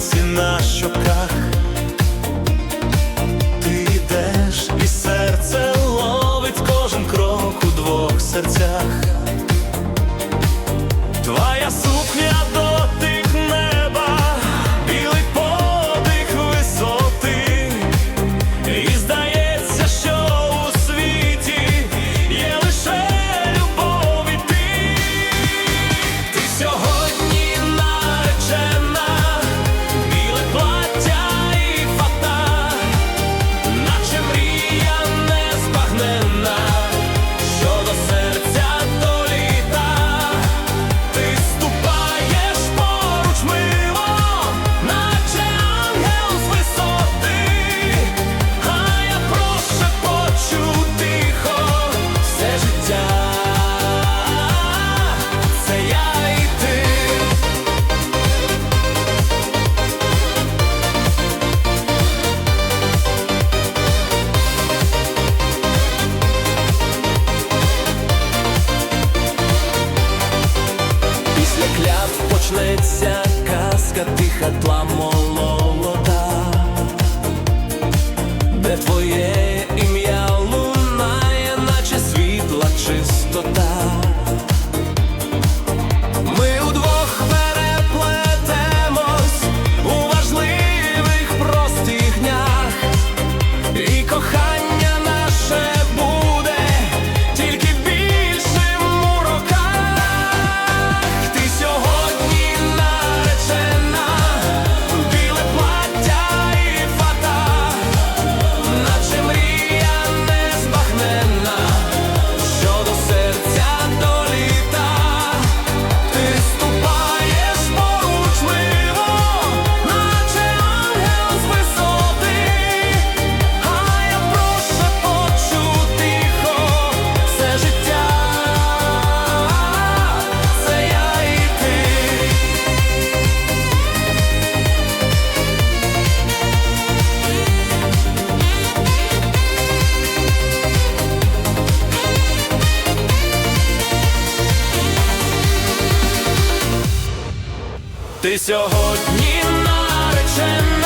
сонці на щоках. Казка тиха тла молота де твоє ім'я лунає, наче світла чистота. Ти сьогодні наречена.